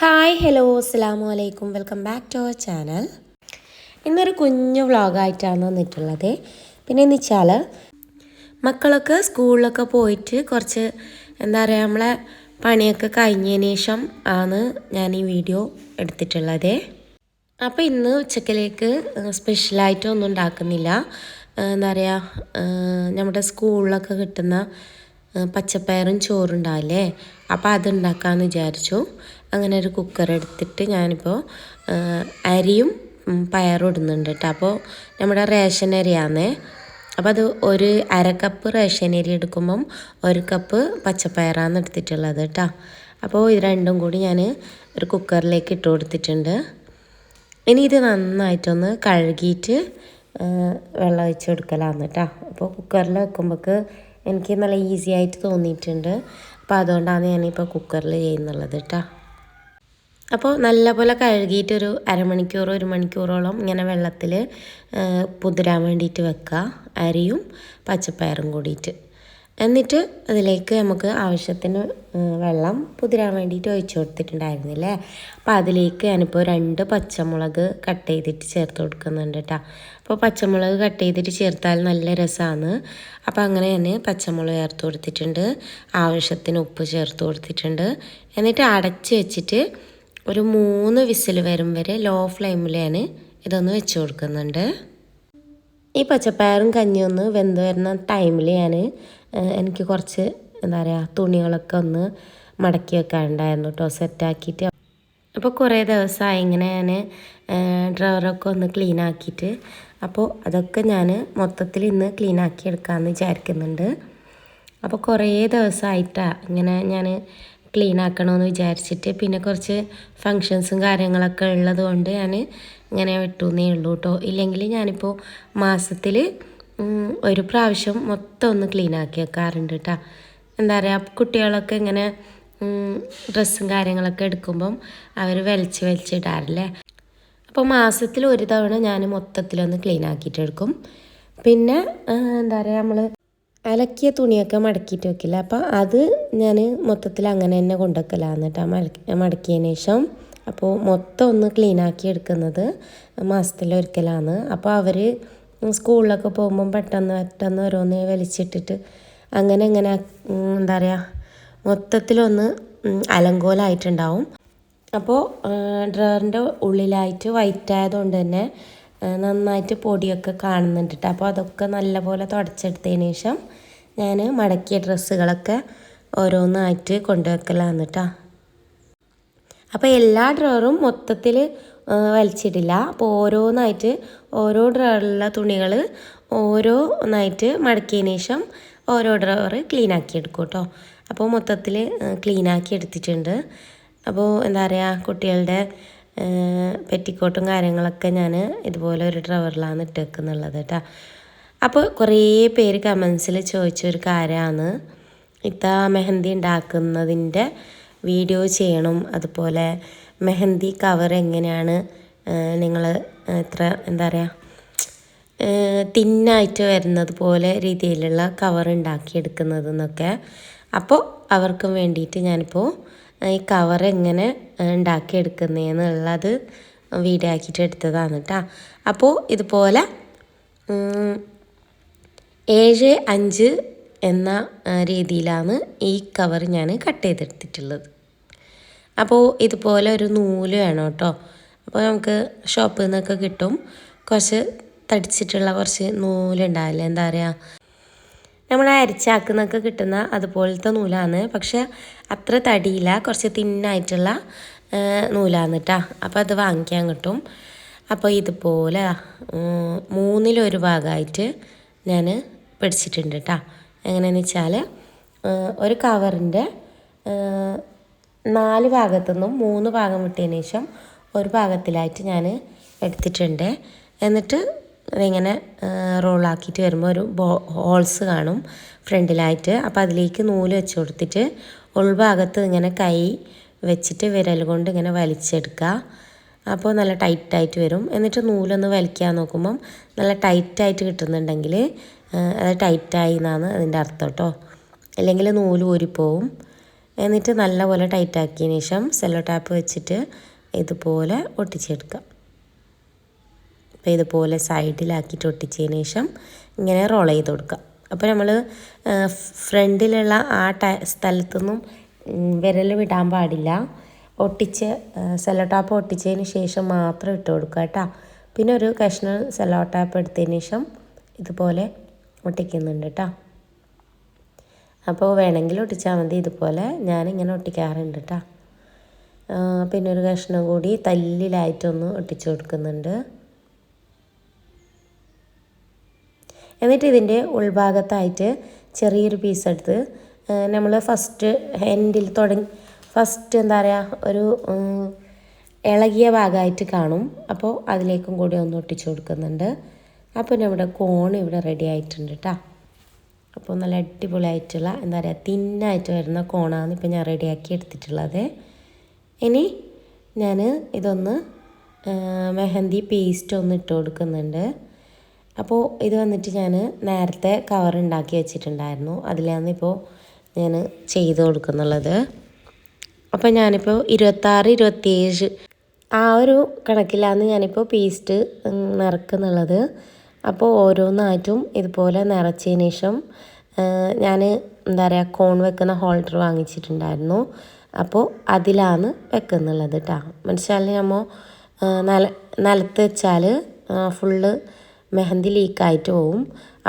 Hi hello അസ്സാം അലൈക്കും welcome back to our channel ഇന്നൊരു കുഞ്ഞു വ്ളോഗായിട്ടാണ് വന്നിട്ടുള്ളത്. പിന്നെ എന്ന് വെച്ചാൽ മക്കളൊക്കെ സ്കൂളിലൊക്കെ പോയിട്ട് കുറച്ച് എന്താ പറയുക നമ്മളെ പണിയൊക്കെ കഴിഞ്ഞതിന് ശേഷം ആണ് ഞാൻ ഈ വീഡിയോ എടുത്തിട്ടുള്ളത്. അപ്പോൾ ഇന്ന് ഉച്ചക്കിലേക്ക് സ്പെഷ്യലായിട്ടൊന്നും ഉണ്ടാക്കുന്നില്ല. എന്താ പറയുക നമ്മുടെ സ്കൂളിലൊക്കെ കിട്ടുന്ന പച്ചപ്പയറും ചോറുണ്ടാവില്ലേ അപ്പോൾ അതുണ്ടാക്കാമെന്ന് വിചാരിച്ചു. അങ്ങനെ ഒരു കുക്കർ എടുത്തിട്ട് ഞാനിപ്പോൾ അരിയും പയറും ഇടുന്നുണ്ട് കേട്ടോ അപ്പോൾ നമ്മുടെ റേഷൻ അരിയാന്നേ. അപ്പോൾ അത് ഒരു അര കപ്പ് റേഷൻ അരി എടുക്കുമ്പം ഒരു കപ്പ് പച്ചപ്പയറാണ് എടുത്തിട്ടുള്ളത് കേട്ടോ അപ്പോൾ ഇത് രണ്ടും കൂടി ഞാൻ ഒരു കുക്കറിലേക്ക് ഇട്ട് കൊടുത്തിട്ടുണ്ട്. ഇനി ഇത് നന്നായിട്ടൊന്ന് കഴുകിയിട്ട് വെള്ളം ഒഴിച്ച് കൊടുക്കലാന്ന് കേട്ടോ അപ്പോൾ കുക്കറിൽ വെക്കുമ്പോൾക്ക് എനിക്ക് നല്ല ഈസി ആയിട്ട് തോന്നിയിട്ടുണ്ട്. അപ്പോൾ അതുകൊണ്ടാണ് ഞാനിപ്പോൾ കുക്കറിൽ ചെയ്യുന്നുള്ളത് കേട്ടോ അപ്പോൾ നല്ലപോലെ കഴുകിയിട്ടൊരു അരമണിക്കൂർ ഒരു മണിക്കൂറോളം ഇങ്ങനെ വെള്ളത്തിൽ പുതിരാൻ വേണ്ടിയിട്ട് വെക്കുക. അരിയും പച്ചപ്പയറും കൂടിയിട്ട്. എന്നിട്ട് അതിലേക്ക് നമുക്ക് ആവശ്യത്തിന് വെള്ളം പുതിരാൻ വേണ്ടിയിട്ട് ഒഴിച്ചു കൊടുത്തിട്ടുണ്ടായിരുന്നില്ലേ? അപ്പോൾ അതിലേക്ക് ഞാനിപ്പോൾ രണ്ട് പച്ചമുളക് കട്ട് ചെയ്തിട്ട് ചേർത്ത് കൊടുക്കുന്നുണ്ട് കേട്ടോ. അപ്പോൾ പച്ചമുളക് കട്ട് ചെയ്തിട്ട് ചേർത്താൽ നല്ല രസമാണ്. അപ്പോൾ അങ്ങനെ ഞാൻ പച്ചമുളക് ചേർത്ത് കൊടുത്തിട്ടുണ്ട്. ആവശ്യത്തിന് ഉപ്പ് ചേർത്ത് കൊടുത്തിട്ടുണ്ട്. എന്നിട്ട് അടച്ച് വെച്ചിട്ട് ഒരു മൂന്ന് വിസിൽ വരും വരെ ലോ ഫ്ലെയിമിൽ ഞാൻ ഇതൊന്ന് വെച്ച് കൊടുക്കുന്നുണ്ട്. ഈ പച്ചപ്പയറും കഞ്ഞിയും ഒന്ന് വെന്ത് വരുന്ന ടൈമിൽ ഞാൻ എനിക്ക് കുറച്ച് എന്താ പറയുക തുണികളൊക്കെ ഒന്ന് മടക്കി വെക്കാനുണ്ടായിരുന്നു കേട്ടോ സെറ്റാക്കിയിട്ട് അപ്പോൾ കുറേ ദിവസമായി ഇങ്ങനെ ഞാൻ ഡ്രവറൊക്കെ ഒന്ന് ക്ലീൻ ആക്കിയിട്ട് അപ്പോൾ അതൊക്കെ ഞാൻ മൊത്തത്തിൽ ഇന്ന് ക്ലീൻ ആക്കി എടുക്കാമെന്ന് വിചാരിക്കുന്നുണ്ട്. അപ്പോൾ കുറേ ദിവസമായിട്ടാണ് ഇങ്ങനെ ഞാൻ ക്ലീൻ ആക്കണമെന്ന് വിചാരിച്ചിട്ട് പിന്നെ കുറച്ച് ഫങ്ഷൻസും കാര്യങ്ങളൊക്കെ ഉള്ളത് കൊണ്ട് ഞാൻ ഇങ്ങനെ വിട്ടുന്നേ ഉള്ളൂ കേട്ടോ ഇല്ലെങ്കിൽ ഞാനിപ്പോൾ മാസത്തിൽ ഒരു പ്രാവശ്യം മൊത്തം ഒന്ന് ക്ലീൻ ആക്കി വെക്കാറുണ്ട് കേട്ടോ എന്താ പറയുക കുട്ടികളൊക്കെ ഇങ്ങനെ ഡ്രസ്സും കാര്യങ്ങളൊക്കെ എടുക്കുമ്പം അവർ വലിച്ച് വലിച്ചിടാറില്ലേ അപ്പോൾ മാസത്തിൽ ഒരു തവണ ഞാൻ മൊത്തത്തിലൊന്ന് ക്ലീൻ ആക്കിയിട്ട് എടുക്കും പിന്നെ എന്താ പറയുക നമ്മൾ അലക്കിയ തുണിയൊക്കെ മടക്കിയിട്ട് വെക്കില്ല. അപ്പോൾ അത് ഞാൻ മൊത്തത്തിൽ അങ്ങനെ തന്നെ കൊണ്ടുവെക്കലാന്ന് കേട്ടോ മടക്കി മടക്കിയതിന് ശേഷം അപ്പോൾ മൊത്തം ഒന്ന് ക്ലീൻ ആക്കി എടുക്കുന്നത് മാസത്തിലൊരിക്കലാണ് അപ്പോൾ അവർ സ്കൂളിലൊക്കെ പോകുമ്പം പെട്ടെന്ന് പെട്ടെന്ന് ഓരോന്ന് വലിച്ചിട്ടിട്ട് അങ്ങനെ അങ്ങനെ എന്താ പറയുക മൊത്തത്തിലൊന്ന് അലങ്കോലായിട്ടുണ്ടാവും. അപ്പോൾ ഡ്രവറിന്റെ ഉള്ളിലായിട്ട് വൈറ്റ് ആയതുകൊണ്ട് തന്നെ നന്നായിട്ട് പൊടിയൊക്കെ കാണുന്നുണ്ട് അപ്പോൾ അതൊക്കെ നല്ലപോലെ തുടച്ചെടുത്തതിന് ശേഷം ഞാൻ മടക്കിയ ഡ്രസ്സുകളൊക്കെ ഓരോന്നായിട്ട് കൊണ്ടുവെക്കലാന്ന് കേട്ടോ അപ്പോൾ എല്ലാ ഡ്രോറും മൊത്തത്തിൽ വലിച്ചിടില്ല. അപ്പോൾ ഓരോന്നായിട്ട് ഓരോ ഡ്രോറിലുള്ള തുണികൾ ഓരോന്നായിട്ട് മടക്കിയതിന് ശേഷം ഓരോ ഡ്രോറ് ക്ലീൻ ആക്കി എടുക്കും കേട്ടോ അപ്പോൾ മൊത്തത്തിൽ ക്ലീൻ ആക്കി എടുത്തിട്ടുണ്ട്. അപ്പോൾ എന്താ പറയുക കുട്ടികളുടെ പെറ്റിക്കോട്ടും കാര്യങ്ങളൊക്കെ ഞാൻ ഇതുപോലെ ഒരു ഡ്രവറിലാണ് ഇട്ടേക്കുന്നുള്ളത് കേട്ടോ അപ്പോൾ കുറേ പേര് കമൻസിൽ ചോദിച്ചൊരു കാര്യമാണ് ഇത്ത മെഹന്തി ഉണ്ടാക്കുന്നതിന്റെ വീഡിയോ ചെയ്യണം. അതുപോലെ മെഹന്തി കവർ എങ്ങനെയാണ്? നിങ്ങൾ എത്ര എന്താ പറയുക തിന്നായിട്ട് വരുന്നത് പോലെ രീതിയിലുള്ള കവർ ഉണ്ടാക്കിയെടുക്കുന്നത് എന്നൊക്കെ. അപ്പോൾ അവർക്കും വേണ്ടിയിട്ട് ഞാനിപ്പോൾ ഈ കവർ എങ്ങനെ ഉണ്ടാക്കിയെടുക്കുന്നതെന്നുള്ളത് വീഡിയോ ആക്കിയിട്ട് എടുത്തതാണ് കേട്ടോ അപ്പോൾ ഇതുപോലെ ഏഴ് അഞ്ച് എന്ന രീതിയിലാണ് ഈ കവർ ഞാൻ കട്ട് ചെയ്തെടുത്തിട്ടുള്ളത്. അപ്പോൾ ഇതുപോലെ ഒരു നൂൽ വേണം കേട്ടോ. അപ്പോൾ നമുക്ക് ഷോപ്പിൽ നിന്നൊക്കെ കിട്ടും. കുറച്ച് തടിച്ചിട്ടുള്ള കുറച്ച് നൂലുണ്ടാവില്ല? എന്താ പറയുക നമ്മൾ അരിച്ചാക്കുന്നൊക്കെ കിട്ടുന്ന അതുപോലത്തെ നൂലാണ്. പക്ഷെ അത്ര തടിയില്ല കുറച്ച് തിന്നായിട്ടുള്ള നൂലാണ് കേട്ടോ അപ്പോൾ അത് വാങ്ങിക്കാൻ കിട്ടും. അപ്പോൾ ഇതുപോലെ മൂന്നിലൊരു ഭാഗമായിട്ട് ഞാൻ പിടിച്ചിട്ടുണ്ട് കേട്ടോ എങ്ങനെയാണെന്ന് വെച്ചാൽ ഒരു കവറിന്റെ നാല് ഭാഗത്തു നിന്നും മൂന്ന് ഭാഗം വിട്ടതിന് ശേഷം ഒരു ഭാഗത്തിലായിട്ട് ഞാൻ എടുത്തിട്ടുണ്ട്. എന്നിട്ട് അതിങ്ങനെ റോളാക്കിയിട്ട് വരുമ്പോൾ ഒരു ബോ ഹോൾസ് കാണും ഫ്രണ്ടിലായിട്ട്. അപ്പോൾ അതിലേക്ക് നൂൽ വെച്ച് കൊടുത്തിട്ട് ഉൾഭാഗത്ത് ഇങ്ങനെ കൈ വെച്ചിട്ട് വിരൽ കൊണ്ട് ഇങ്ങനെ വലിച്ചെടുക്കുക. അപ്പോൾ നല്ല ടൈറ്റായിട്ട് വരും. എന്നിട്ട് നൂലൊന്ന് വലിക്കാൻ നോക്കുമ്പം നല്ല ടൈറ്റായിട്ട് കിട്ടുന്നുണ്ടെങ്കിൽ അത് ടൈറ്റായി എന്നാണ് അതിന്റെ അർത്ഥം കേട്ടോ. അല്ലെങ്കിൽ നൂൽ ഊരിപ്പോവും. എന്നിട്ട് നല്ലപോലെ ടൈറ്റാക്കിയതിന് ശേഷം സെല്ലോ ടാപ്പ് വെച്ചിട്ട് ഇതുപോലെ ഒട്ടിച്ചെടുക്കാം. അപ്പോൾ ഇതുപോലെ സൈഡിലാക്കിയിട്ട് ഒട്ടിച്ചതിന് ശേഷം ഇങ്ങനെ റോൾ ചെയ്ത് കൊടുക്കുക അപ്പോൾ നമ്മൾ ഫ്രണ്ടിലുള്ള ആ ട സ്ഥലത്തൊന്നും വിരൽ വിടാൻ പാടില്ല. ഒട്ടിച്ച് സെല്ലോ ടാപ്പ് ഒട്ടിച്ചതിന് ശേഷം മാത്രം ഇട്ട് കൊടുക്കുക കേട്ടോ. പിന്നെ ഒരു കഷ്ണം സെല്ലോ ടാപ്പ് എടുത്തതിന് ശേഷം ഇതുപോലെ ഒട്ടിക്കുന്നുണ്ട് കേട്ടോ അപ്പോൾ വേണമെങ്കിൽ ഒട്ടിച്ചാൽ മതി. ഇതുപോലെ ഞാനിങ്ങനെ ഒട്ടിക്കാറുണ്ട് കേട്ടോ പിന്നെ ഒരു കഷ്ണം കൂടി തല്ലിലായിട്ടൊന്ന് ഒട്ടിച്ചു കൊടുക്കുന്നുണ്ട്. എന്നിട്ട് ഇതിന്റെ ഉൾഭാഗത്തായിട്ട് ചെറിയൊരു പീസ് എടുത്ത് നമ്മൾ ഫസ്റ്റ് എൻഡിൽ തുടങ്ങി ഫസ്റ്റ് എന്താ പറയുക ഒരു ഇളകിയ ഭാഗമായിട്ട് കാണും. അപ്പോൾ അതിലേക്കും കൂടി ഒന്ന് ഒട്ടിച്ചു കൊടുക്കുന്നുണ്ട്. അപ്പോൾ നമ്മുടെ കോൺ ഇവിടെ റെഡി ആയിട്ടുണ്ട് കേട്ടോ അപ്പോൾ നല്ല അടിപൊളിയായിട്ടുള്ള എന്താ പറയുക തിന്നായിട്ട് വരുന്ന കോണാണ് ഇപ്പോൾ ഞാൻ റെഡിയാക്കി എടുത്തിട്ടുള്ളത്. ഇനി ഞാൻ ഇതൊന്ന് മെഹന്തി പേസ്റ്റ് ഒന്ന് ഇട്ട് കൊടുക്കുന്നുണ്ട്. അപ്പോൾ ഇത് വന്നിട്ട് ഞാൻ നേരത്തെ കവർ ഉണ്ടാക്കി വെച്ചിട്ടുണ്ടായിരുന്നു. അതിലാണ് ഇപ്പോൾ ഞാൻ ചെയ്ത് കൊടുക്കുന്നുള്ളത്. അപ്പോൾ ഞാനിപ്പോൾ ഇരുപത്താറ് ഇരുപത്തിയേഴ് ആ ഒരു കണക്കിലാണ് ഞാനിപ്പോൾ പേസ്റ്റ് നിറക്കുന്നുള്ളത്. അപ്പോൾ ഓരോന്നായിട്ടും ഇതുപോലെ നിറച്ചതിന് ശേഷം ഞാൻ എന്താ പറയുക കോൺ വെക്കുന്ന ഹോൾഡർ വാങ്ങിച്ചിട്ടുണ്ടായിരുന്നു. അപ്പോൾ അതിലാണ് വെക്കുന്നുള്ളത് കേട്ടോ മനസ്സിലായി നമ്മൾ നില നിലത്ത് വെച്ചാൽ ഫുള്ള് മെഹന്തി ലീക്കായിട്ട് പോവും.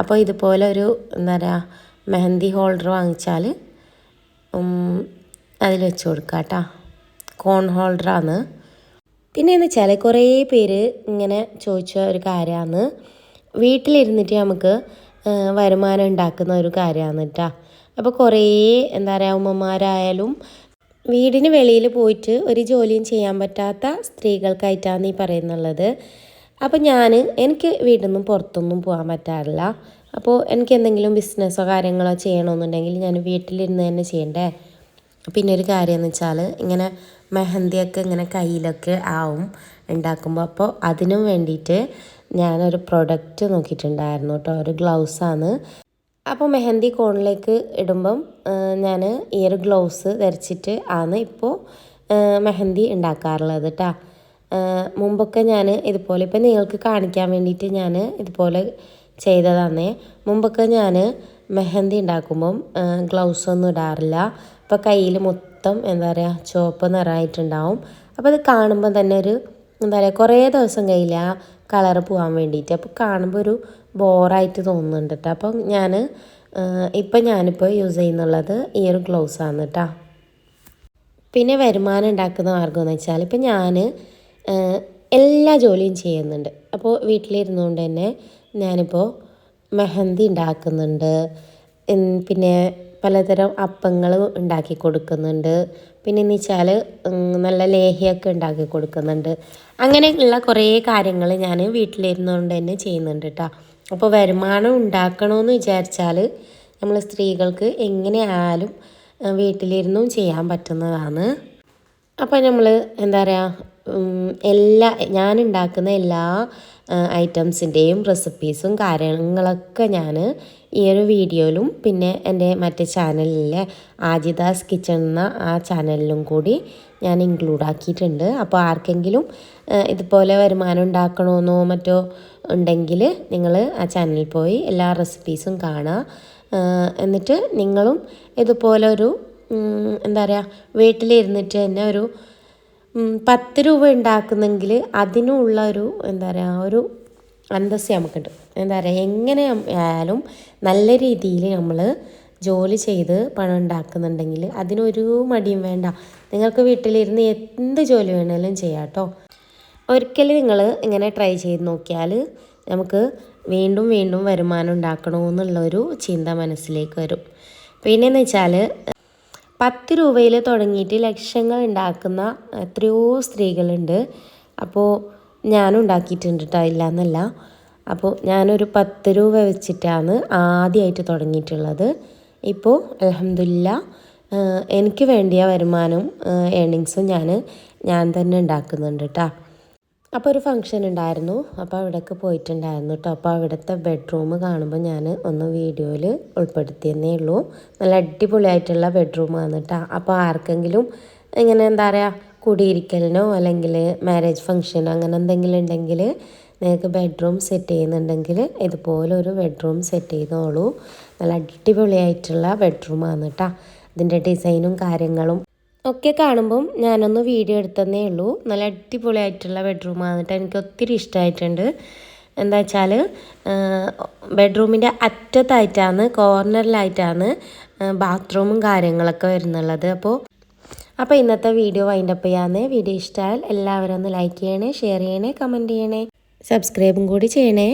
അപ്പോൾ ഇതുപോലെ ഒരു എന്താ പറയുക മെഹന്തി ഹോൾഡർ വാങ്ങിച്ചാൽ അതിൽ വെച്ച് കൊടുക്കുക കേട്ടോ കോൺ ഹോൾഡറാണ് പിന്നെ എന്ന് വെച്ചാൽ കുറേ പേര് ഇങ്ങനെ ചോദിച്ച ഒരു കാര്യമാണ്. വീട്ടിലിരുന്നിട്ട് നമുക്ക് വരുമാനം ഉണ്ടാക്കുന്ന ഒരു കാര്യമാണ് കേട്ടോ അപ്പോൾ കുറേ എന്താ പറയുക ഉമ്മമാരായാലും വീടിന് വെളിയിൽ പോയിട്ട് ഒരു ജോലിയും ചെയ്യാൻ പറ്റാത്ത സ്ത്രീകൾക്കായിട്ടാണ് ഈ പറയുന്നുള്ളത്. അപ്പോൾ ഞാൻ എനിക്ക് വീട്ടിൽ നിന്നും പുറത്തൊന്നും പോകാൻ പറ്റാറില്ല. അപ്പോൾ എനിക്ക് എന്തെങ്കിലും ബിസിനസ്സോ കാര്യങ്ങളോ ചെയ്യണമെന്നുണ്ടെങ്കിൽ ഞാൻ വീട്ടിലിരുന്ന് തന്നെ ചെയ്യണ്ടേ. പിന്നെ ഒരു കാര്യം എന്ന് വെച്ചാൽ ഇങ്ങനെ മെഹന്തിയൊക്കെ ഇങ്ങനെ കയ്യിലൊക്കെ ആവും ഉണ്ടാക്കുമ്പോൾ അപ്പോൾ അതിനും വേണ്ടിയിട്ട് ഞാനൊരു പ്രൊഡക്റ്റ് നോക്കിയിട്ടുണ്ടായിരുന്നു കേട്ടോ. ഒരു ഗ്ലൗസാണ് അപ്പോൾ മെഹന്തി കോണിലേക്ക് ഇടുമ്പം ഞാൻ ഈ ഒരു ഗ്ലൗസ് ധരിച്ചിട്ട് ആണ് ഇപ്പോൾ മെഹന്തി ഉണ്ടാക്കാറുള്ളത് കേട്ടോ മുമ്പൊക്കെ ഞാൻ ഇതുപോലെ ഇപ്പം നിങ്ങൾക്ക് കാണിക്കാൻ വേണ്ടിയിട്ട് ഞാൻ ഇതുപോലെ ചെയ്തതാന്നേ. മുമ്പൊക്കെ ഞാൻ മെഹന്തി ഉണ്ടാക്കുമ്പം ഗ്ലൗസ് ഒന്നും ഇടാറില്ല. അപ്പോൾ കയ്യിൽ മൊത്തം എന്താ പറയുക ചുവപ്പ് നിറമായിട്ടുണ്ടാവും. അപ്പോൾ അത് കാണുമ്പോൾ തന്നെ ഒരു എന്താ പറയുക കുറേ ദിവസം കഴിയില്ല. കളറ് പോകാൻ വേണ്ടിയിട്ട്. അപ്പോൾ കാണുമ്പോൾ ഒരു ബോറായിട്ട് തോന്നുന്നുണ്ട് കേട്ടോ അപ്പം ഞാൻ ഇപ്പം ഞാനിപ്പോൾ യൂസ് ചെയ്യുന്നുള്ളത് ഈ ഒരു ആണ് കേട്ടോ പിന്നെ വരുമാനം ഉണ്ടാക്കുന്ന മാർഗം എന്ന് വെച്ചാൽ ഇപ്പം ഞാൻ എല്ലാ ജോലിയും ചെയ്യുന്നുണ്ട്. അപ്പോൾ വീട്ടിലിരുന്നുകൊണ്ട് തന്നെ ഞാനിപ്പോൾ മെഹന്തി ഉണ്ടാക്കുന്നുണ്ട്. പിന്നെ പലതരം അപ്പങ്ങൾ ഉണ്ടാക്കി കൊടുക്കുന്നുണ്ട്. പിന്നെ എന്ന് വെച്ചാൽ നല്ല ലേഹ്യമൊക്കെ ഉണ്ടാക്കി കൊടുക്കുന്നുണ്ട്. അങ്ങനെയുള്ള കുറേ കാര്യങ്ങൾ ഞാൻ വീട്ടിലിരുന്നുകൊണ്ട് തന്നെ ചെയ്യുന്നുണ്ട് കേട്ടോ അപ്പോൾ വരുമാനം ഉണ്ടാക്കണമെന്ന് വിചാരിച്ചാൽ നമ്മൾ സ്ത്രീകൾക്ക് എങ്ങനെയായാലും വീട്ടിലിരുന്നും ചെയ്യാൻ പറ്റുന്നതാണ്. അപ്പോൾ നമ്മൾ എന്താ പറയുക എല്ലാ ഞാൻ ഉണ്ടാക്കുന്ന എല്ലാ ഐറ്റംസിന്റെയും റെസിപ്പീസും കാര്യങ്ങളൊക്കെ ഞാൻ ഈ ഒരു വീഡിയോയിലും പിന്നെ എന്റെ മറ്റേ ചാനലിലെ ആജിദാസ് കിച്ചൺ എന്ന ആ ചാനലിലും കൂടി ഞാൻ ഇൻക്ലൂഡ് ആക്കിയിട്ടുണ്ട്. അപ്പോൾ ആർക്കെങ്കിലും ഇതുപോലെ വരുമാനം ഉണ്ടാക്കണമെന്നോ മറ്റോ ഉണ്ടെങ്കിൽ നിങ്ങൾ ആ ചാനലിൽ പോയി എല്ലാ റെസിപ്പീസും കാണുക. എന്നിട്ട് നിങ്ങളും ഇതുപോലെ ഒരു എന്താ പറയുക വീട്ടിലിരുന്നിട്ട് തന്നെ ഒരു പത്ത് രൂപ ഉണ്ടാക്കുന്നെങ്കിൽ അതിനുള്ള ഒരു എന്താ പറയുക ഒരു അന്തസ്സ് നമുക്കുണ്ട്. എന്താ പറയുക എങ്ങനെ ആയാലും നല്ല രീതിയിൽ നമ്മൾ ജോലി ചെയ്ത് പണം ഉണ്ടാക്കുന്നുണ്ടെങ്കിൽ അതിനൊരു മടിയും വേണ്ട. നിങ്ങൾക്ക് വീട്ടിലിരുന്ന് എന്ത് ജോലി വേണമെങ്കിലും ചെയ്യാം കേട്ടോ. ഒരിക്കൽ നിങ്ങൾ ഇങ്ങനെ ട്രൈ ചെയ്ത് നോക്കിയാൽ നമുക്ക് വീണ്ടും വീണ്ടും വരുമാനം ഉണ്ടാക്കണമെന്നുള്ളൊരു ചിന്ത മനസ്സിലേക്ക് വരും. പിന്നെയെന്ന് വെച്ചാൽ പത്ത് രൂപയിൽ തുടങ്ങിയിട്ട് ലക്ഷങ്ങൾ ഉണ്ടാക്കുന്ന എത്രയോ സ്ത്രീകളുണ്ട്. അപ്പോൾ ഞാനും ഉണ്ടാക്കിയിട്ടുണ്ട് കേട്ടോ ഇല്ല എന്നല്ല അപ്പോൾ ഞാനൊരു പത്ത് രൂപ വെച്ചിട്ടാണ് ആദ്യമായിട്ട് തുടങ്ങിയിട്ടുള്ളത്. ഇപ്പോൾ അലഹമില്ല എനിക്ക് വേണ്ടിയ വരുമാനവും ഏണിങ്സും ഞാൻ ഞാൻ തന്നെ ഉണ്ടാക്കുന്നുണ്ട് കേട്ടോ അപ്പോൾ ഒരു ഫംഗ്ഷൻ ഉണ്ടായിരുന്നു. അപ്പോൾ അവിടേക്ക് പോയിട്ടുണ്ടായിരുന്നു കേട്ടോ അപ്പോൾ അവിടുത്തെ ബെഡ്റൂം കാണുമ്പോൾ ഞാൻ ഒന്ന് വീഡിയോയിൽ ഉൾപ്പെടുത്തിയെന്നേ ഉള്ളൂ. നല്ല അടിപൊളിയായിട്ടുള്ള ബെഡ്റൂം ആണ് കേട്ടോ അപ്പോൾ ആർക്കെങ്കിലും ഇങ്ങനെ എന്താ പറയുക കുടിയിരിക്കലിനോ അല്ലെങ്കിൽ മാരേജ് ഫംഗ്ഷനോ അങ്ങനെ എന്തെങ്കിലും ഉണ്ടെങ്കിൽ നിങ്ങൾക്ക് ബെഡ്റൂം സെറ്റ് ചെയ്യുന്നുണ്ടെങ്കിൽ ഇതുപോലെ ഒരു ബെഡ്റൂം സെറ്റ് ചെയ്തോളൂ. നല്ല അടിപൊളിയായിട്ടുള്ള ബെഡ്റൂം ആണ് കേട്ടോ ഇതിന്റെ ഡിസൈനും കാര്യങ്ങളും ഒക്കെ കാണുമ്പം ഞാനൊന്ന് വീഡിയോ എടുത്തതേ ഉള്ളൂ. നല്ല അടിപൊളിയായിട്ടുള്ള ബെഡ്റൂമാണ് ആയിട്ട് എനിക്ക് ഒത്തിരി ഇഷ്ടമായിട്ടുണ്ട് എന്താ വെച്ചാൽ ബെഡ്റൂമിന്റെ അറ്റത്തായിട്ടാണ് കോർണറിലായിട്ടാണ് ബാത്റൂമും കാര്യങ്ങളൊക്കെ വരുന്നുള്ളത്. അപ്പോൾ അപ്പോൾ ഇന്നത്തെ വീഡിയോ വൈൻഡപ്പ് ചെയ്യാന്ന്. വീഡിയോ ഇഷ്ടമായാൽ എല്ലാവരും ഒന്ന് ലൈക്ക് ചെയ്യണേ ഷെയർ ചെയ്യണേ കമന്റ് ചെയ്യണേ. സബ്സ്ക്രൈബും കൂടി ചെയ്യണേ.